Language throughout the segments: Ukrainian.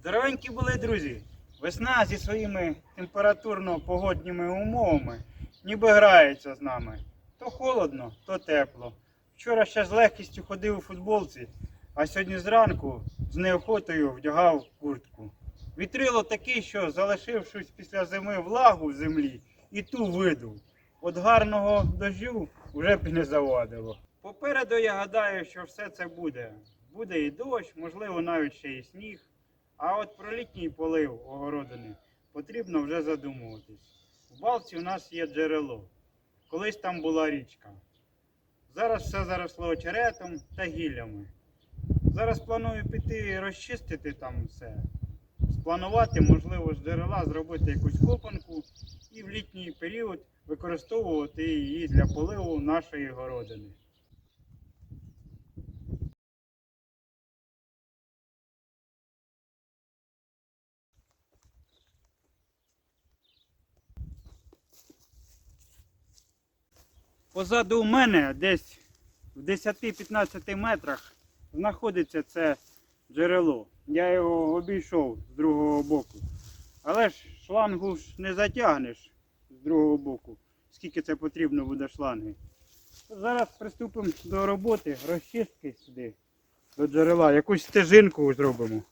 Здоровенькі були, друзі. Весна зі своїми температурно-погодніми умовами ніби грається з нами. То холодно, то тепло. Вчора ще з легкістю ходив у футболці, а сьогодні зранку з неохотою вдягав куртку. Вітрило таке, що залишившись після зими влагу в землі, і ту видув. От гарного дождю вже б не завадило. Попереду я гадаю, що все це буде. Буде і дощ, можливо, навіть ще і сніг. А от про літній полив огородини потрібно вже задумуватись. В балці у нас є джерело. Колись там була річка. Зараз все заросло очеретом та гіллями. Зараз планую піти розчистити там все. Спланувати, можливо, з джерела зробити якусь копанку і в літній період використовувати її для поливу нашої городини. Позаду у мене десь в 10-15 метрах знаходиться це джерело. Я його обійшов з другого боку. Але ж шлангу ж не затягнеш з другого боку, скільки це потрібно буде шланги. Зараз приступимо до роботи, розчистки сюди, до джерела, якусь стежинку зробимо.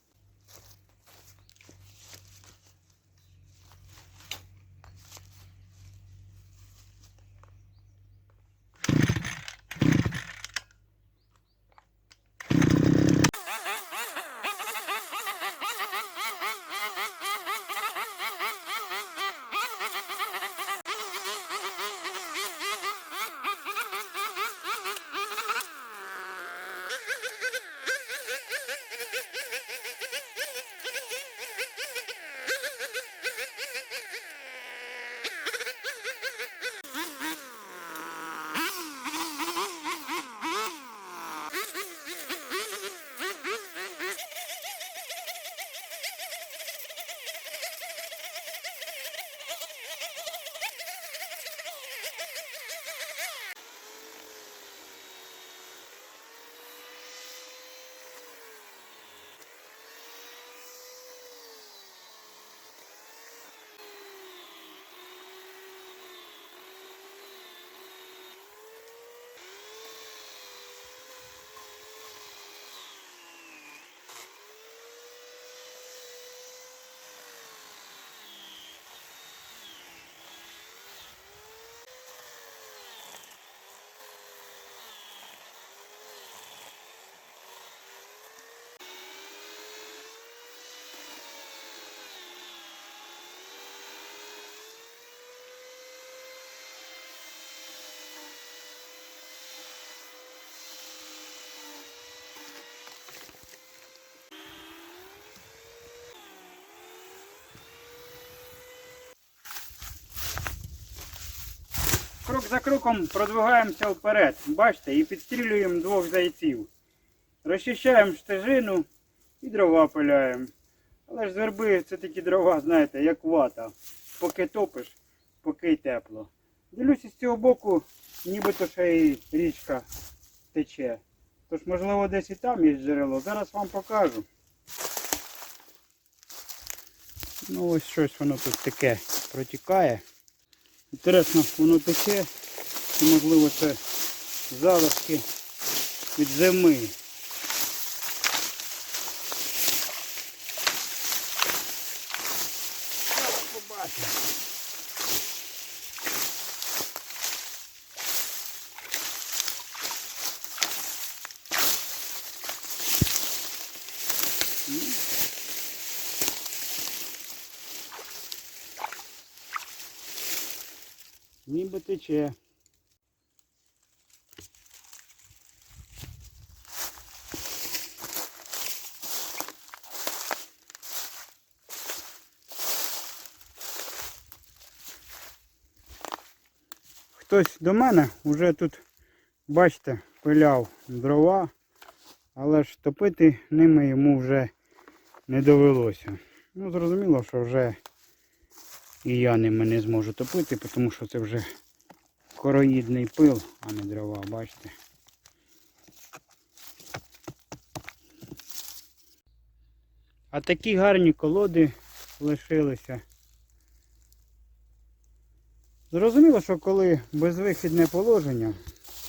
Крок за кроком продвигаємося вперед. Бачите, і підстрілюємо двох зайців. Розчищаємо стежину і дрова пиляємо. Але ж з це такі дрова, знаєте, як вата. Поки топиш, поки й тепло. Дивлюся з цього боку, нібито ще й річка тече. Тож, можливо, десь і там є джерело. Зараз вам покажу. Ну ось щось воно тут таке протікає. Інтересно, воно тече, і можливо це залишки від зими. Побачимо. Ніби тече. Хтось до мене вже тут, бачите, пиляв дрова, але ж топити ними йому вже не довелося. Ну, зрозуміло, що вже і я ними не зможу топити, тому що це вже короїдний пил, а не дрова, бачите. А такі гарні колоди лишилися. Зрозуміло, що коли безвихідне положення,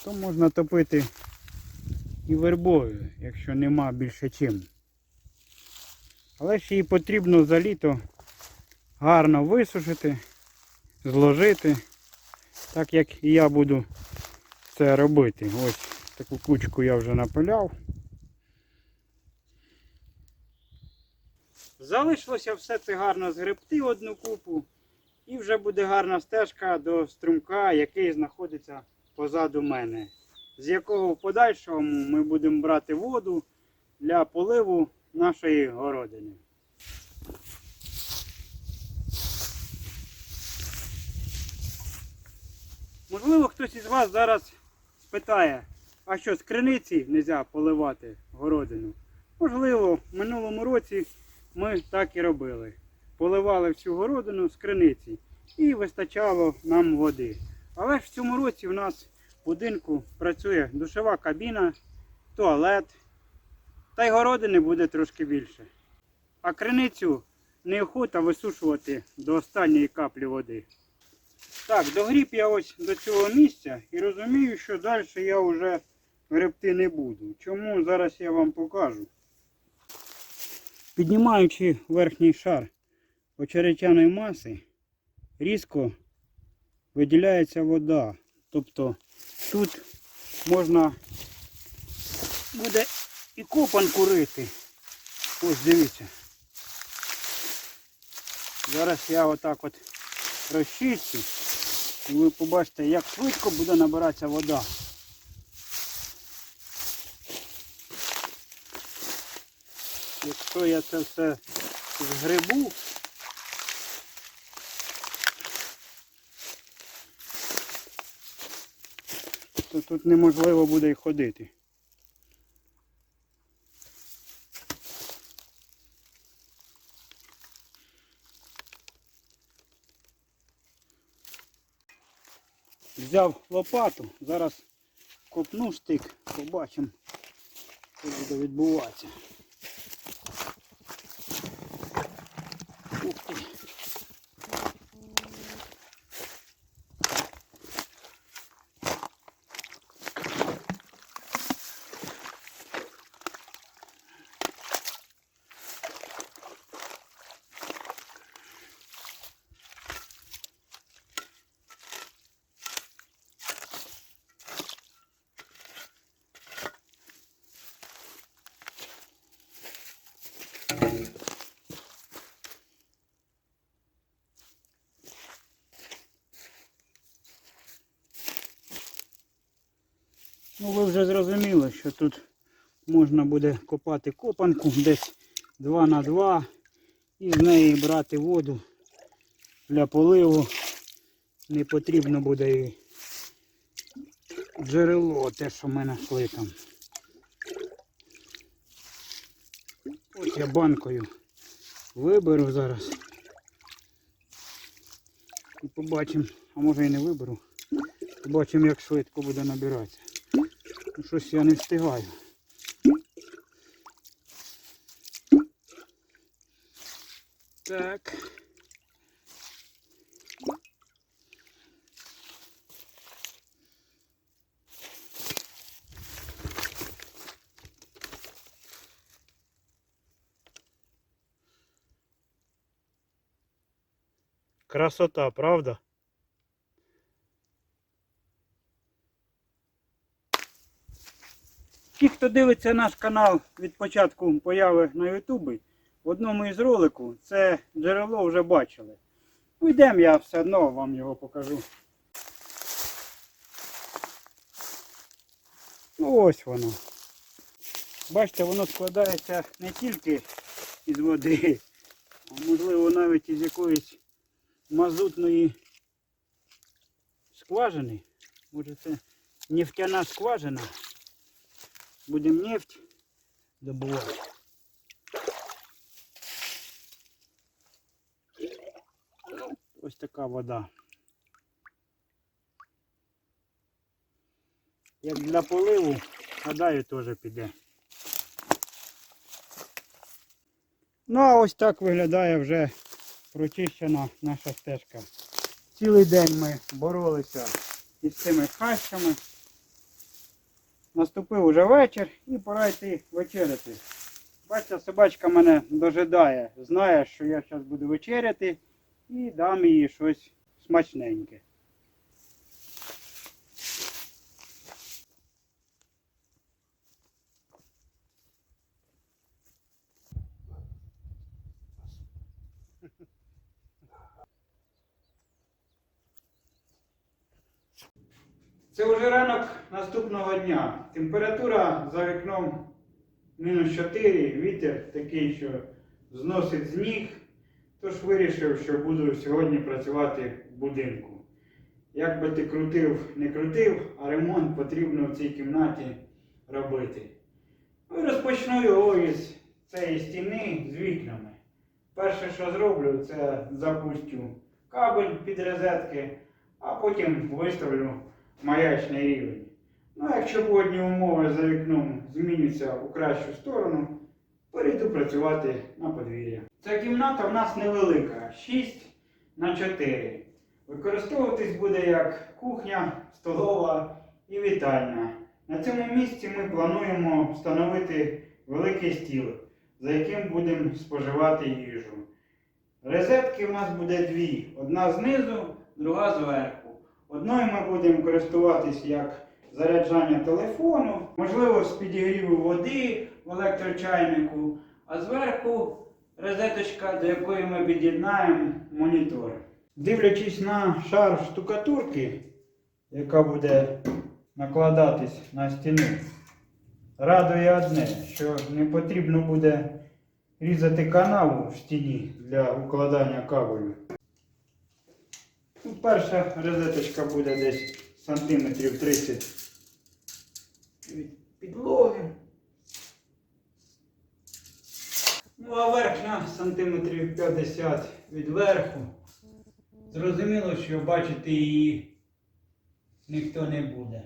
то можна топити і вербою, якщо нема більше чим. Але ж її потрібно за літо гарно висушити, зложити, так як і я буду це робити. Ось таку кучку я вже напиляв. Залишилося все це гарно згребти одну купу. І вже буде гарна стежка до струмка, який знаходиться позаду мене. З якого в подальшому ми будемо брати воду для поливу нашої городини. Можливо, хтось із вас зараз спитає, а що з криниці не можна поливати городину? Можливо, в минулому році ми так і робили. Поливали всю городину з криниці і вистачало нам води. Але ж в цьому році в нас в будинку працює душова кабіна, туалет, та й городини буде трошки більше. А криницю неохота висушувати до останньої каплі води. Так, догріб я ось до цього місця і розумію, що далі я вже гребти не буду. Чому зараз я вам покажу. Піднімаючи верхній шар очеретяної маси, різко виділяється вода. Тобто тут можна буде і копан курити. Ось дивіться. Зараз я отак от розчищу. І ви побачите, як швидко буде набиратися вода. Якщо я це все згребу, то тут неможливо буде й ходити. Взяв лопату, зараз копну штик, побачимо, що буде відбуватися. Ну ви вже зрозуміли, що тут можна буде копати копанку десь 2 на 2 і з неї брати воду для поливу. Не потрібно буде і джерело, те, що ми знайшли там. Ось я банкою виберу зараз. І побачимо, а може і не виберу. Побачимо, як швидко буде набиратися. Щось я не встигаю. Так. Красота, правда? Ті, хто дивиться наш канал від початку появи на Ютубі, в одному із роликів це джерело вже бачили. Ну йдемо, я все одно вам його покажу. Ну ось воно. Бачите, воно складається не тільки із води, а можливо навіть із якоїсь мазутної скважини. Може це нефтяна скважина. Будемо нефть добувати. Ось така вода. Як для поливу, гадаю, теж піде. Ну а ось так виглядає вже прочищена наша стежка. Цілий день ми боролися із цими хащами. Наступив уже вечір і пора йти вечеряти. Бачите, собачка мене дожидає, знає, що я зараз буду вечеряти і дам їй щось смачненьке. Це вже ранок наступного дня. Температура за вікном мінус 4, вітер такий, що зносить з ніг. Тож вирішив, що буду сьогодні працювати в будинку. Як би ти крутив, не крутив, а ремонт потрібно в цій кімнаті робити. Ну розпочну його із цієї стіни з вікнами. Перше, що зроблю, це запустю кабель під розетки, а потім виставлю маячний рівень. Ну, а якщо погодні умови за вікном змінюються у кращу сторону, перейду працювати на подвір'я. Ця кімната в нас невелика 6 на 4. Використовуватись буде як кухня, столова і вітальня. На цьому місці ми плануємо встановити великий стіл, за яким будемо споживати їжу. Розетки в нас буде дві: одна знизу, друга зверху. Одною ми будемо користуватись як заряджання телефону, можливо, з підігріву води в електрочайнику, а зверху розеточка, до якої ми під'єднаємо монітор. Дивлячись на шар штукатурки, яка буде накладатись на стіну, радує одне, що не потрібно буде різати канаву в стіні для укладання кабелю. Перша розеточка буде десь сантиметрів 30 від підлоги. Ну а верхня сантиметрів 50 від верху. Зрозуміло, що бачити її ніхто не буде.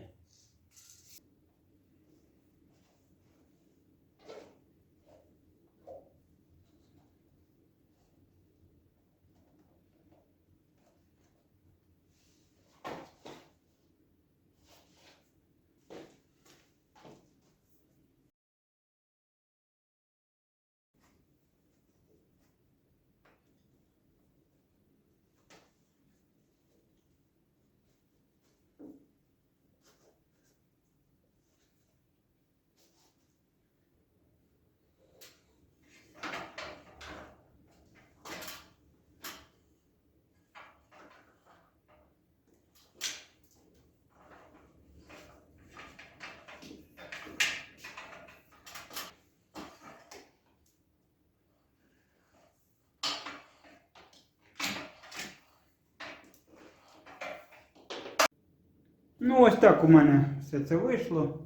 Ну, ось так у мене все це вийшло.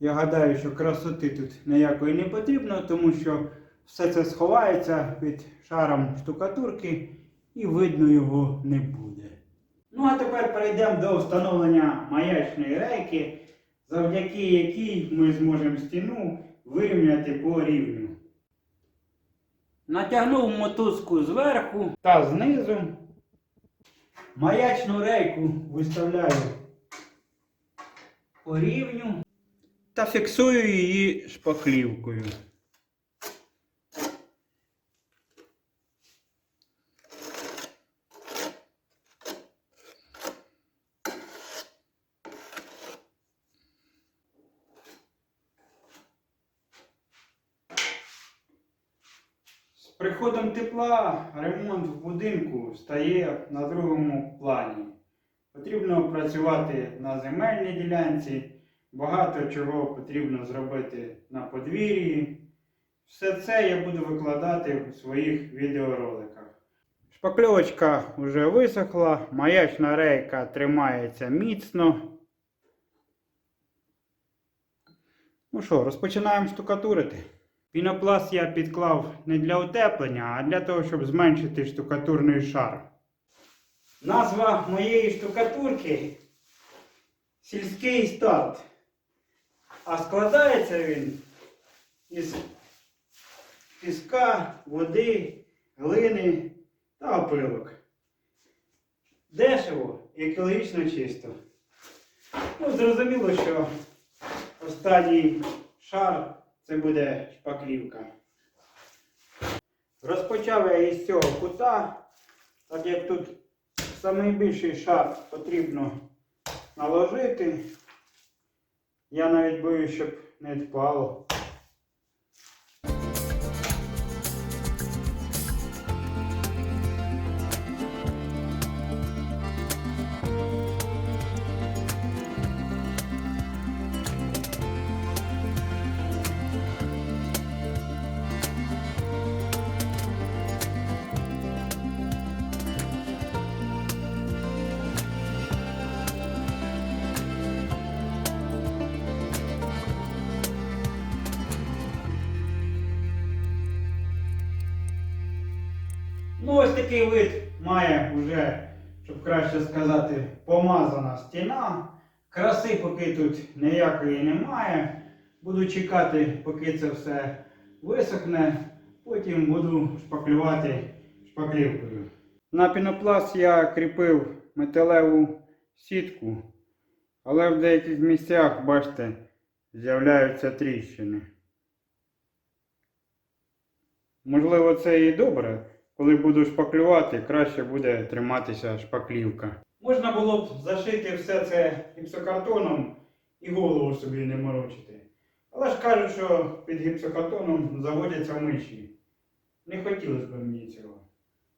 Я гадаю, що красоти тут ніякої не потрібно, тому що все це сховається під шаром штукатурки і видно його не буде. Ну а тепер перейдемо до встановлення маячної рейки, завдяки якій ми зможемо стіну вирівняти по рівню. Натягнув мотузку зверху та знизу. Маячну рейку виставляю по рівню та фіксую її шпаклівкою. Приходом тепла ремонт в будинку стає на другому плані. Потрібно працювати на земельній ділянці, багато чого потрібно зробити на подвір'ї. Все це я буду викладати у своїх відеороликах. Шпакльовочка вже висохла, маячна рейка тримається міцно. Ну що, розпочинаємо штукатурити. Пінопласт я підклав не для утеплення, а для того, щоб зменшити штукатурний шар. Назва моєї штукатурки сільський старт. А складається він із піска, води, глини та опилок. Дешево і екологічно чисто. Ну, зрозуміло, що останній шар це буде шпаклівка. Розпочав я із цього кута, так як тут найбільший шар потрібно наложити. Я навіть боюсь, щоб не впало. Ну, ось такий вид має вже, щоб краще сказати, помазана стіна. Краси поки тут ніякої немає. Буду чекати, поки це все висохне. Потім буду шпаклювати шпаклівкою. На пінопласт я кріпив металеву сітку, але в деяких місцях, бачите, з'являються тріщини. Можливо, це і добре. Коли буду шпаклювати, краще буде триматися шпаклівка. Можна було б зашити все це гіпсокартоном і голову собі не морочити. Але ж кажуть, що під гіпсокартоном заводяться миші. Не хотілося б мені цього.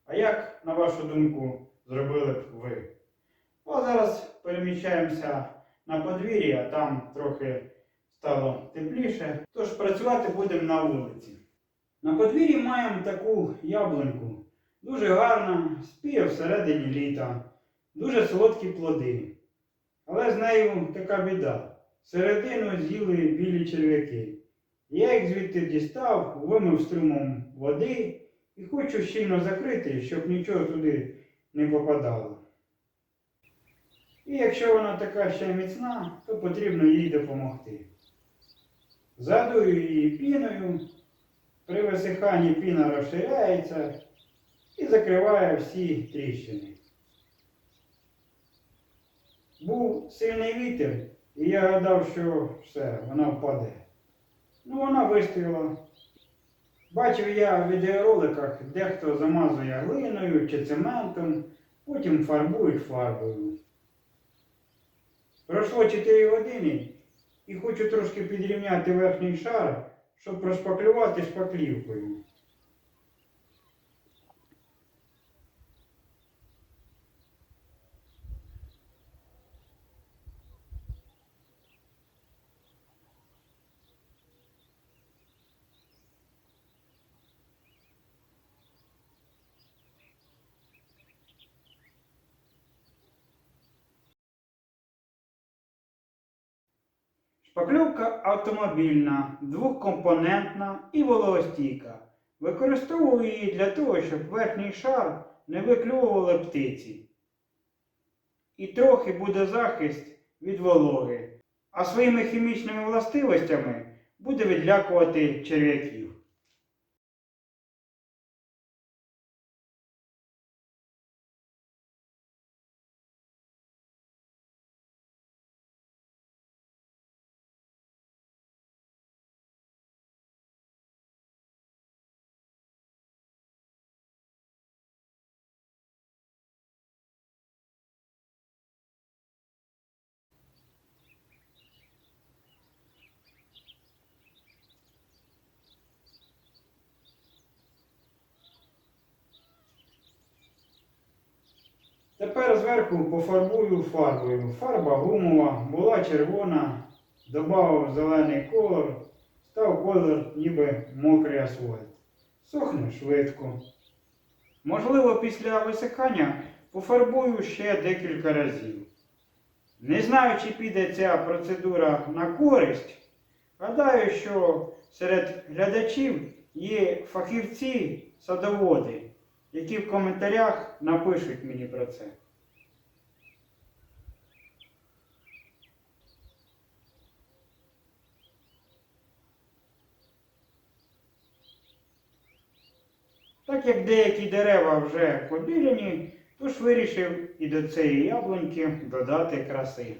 А як, на вашу думку, зробили б ви? Ну, зараз переміщаємося на подвір'я, там трохи стало тепліше. Тож працювати будемо на вулиці. На подвір'ї маємо таку яблуньку. Дуже гарна, спіє всередині літа, дуже солодкі плоди. Але з нею така біда. Середину з'їли білі черв'яки. Я їх звідти дістав, вимив струмом води і хочу щільно закрити, щоб нічого туди не попадало. І якщо вона така ще міцна, то потрібно їй допомогти. Задую її піною. При висиханні піна розширяється і закриває всі тріщини. Був сильний вітер, і я гадав, що все, вона впаде. Ну, вона вистояла. Бачив я в відеороликах, дехто замазує глиною чи цементом, потім фарбують фарбою. Пройшло 4 години і хочу трошки підрівняти верхній шар щоб прошпаклювати шпаклівкою. Шпакльовка автомобільна, двохкомпонентна і вологостійка. Використовую її для того, щоб верхній шар не виклювували птиці. І трохи буде захист від вологи, а своїми хімічними властивостями буде відлякувати черв'яків. Тепер зверху пофарбую фарбою. Фарба гумова, була червона, додав зелений колор, став колір ніби мокрий асфальт. Сохне швидко. Можливо, після висихання пофарбую ще декілька разів. Не знаю, чи піде ця процедура на користь. Гадаю, що серед глядачів є фахівці садоводи які в коментарях напишуть мені про це. Так як деякі дерева вже побіляні, тож вирішив і до цієї яблуньки додати краси.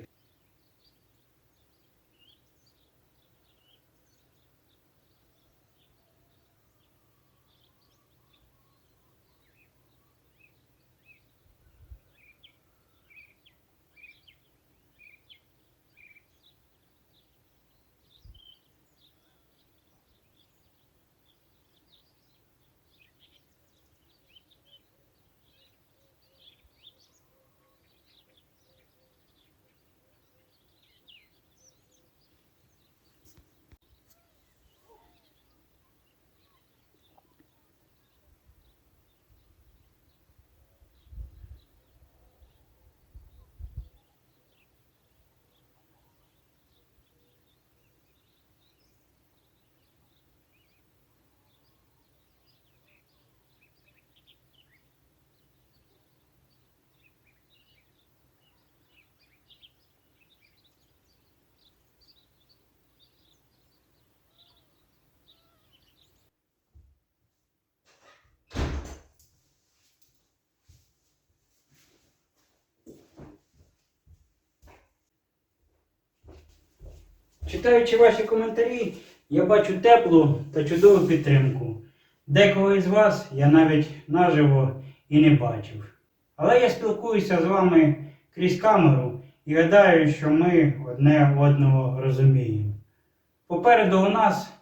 Читаючи ваші коментарі, я бачу теплу та чудову підтримку. Декого із вас я навіть наживо і не бачив. Але я спілкуюся з вами крізь камеру і гадаю, що ми одне одного розуміємо. Попереду у нас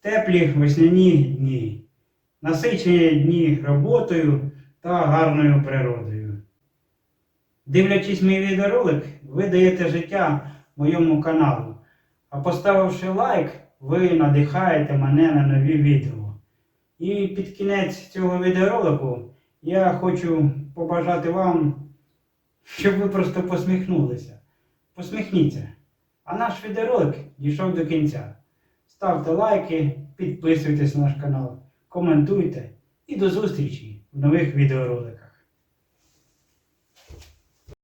теплі весняні дні, насичені дні роботою та гарною природою. Дивлячись мій відеоролик, ви даєте життя моєму каналу. А поставивши лайк, ви надихаєте мене на нові відео. І під кінець цього відеоролику я хочу побажати вам, щоб ви просто посміхнулися. Посміхніться. А наш відеоролик дійшов до кінця. Ставте лайки, підписуйтесь на наш канал, коментуйте і до зустрічі в нових відеороликах.